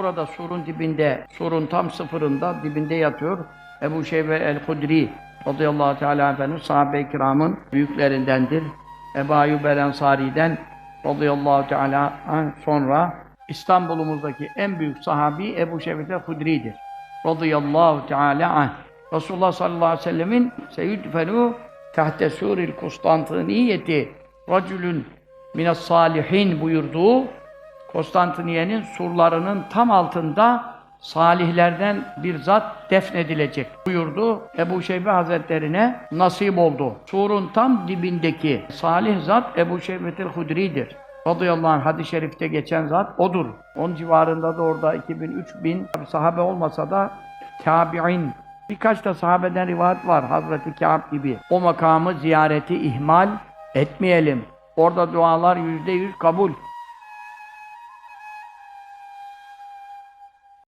Burada surun dibinde, surun tam sıfırında dibinde yatıyor Ebu Şeybe el-Hudri radıyallahu teala efendim sahabe-i kiramın büyüklerindendir. Ebu Ayyub el-Ensari'den radıyallahu teala sonra İstanbul'umuzdaki en büyük sahabi Ebu Şeybe el-Hudri'dir. Radıyallahu teala anh. Resulullah sallallahu aleyhi ve sellemin seyyidfenu tahte suril Konstantiniyeti racülün minas salihin buyurduğu Konstantiniye'nin surlarının tam altında salihlerden bir zat defnedilecek buyurdu. Ebu Şeybe Hazretlerine nasip oldu. Surun tam dibindeki salih zat Ebu Şeybe'til Hudri'dir. Radıyallahu anh hadis-i şerifte geçen zat odur. Onun civarında da orada 2000-3000 sahabe olmasa da tabi'in birkaç da sahabeden rivayet var Hazreti Kâb gibi. O makamı ziyareti ihmal etmeyelim. Orada dualar yüzde yüz kabul.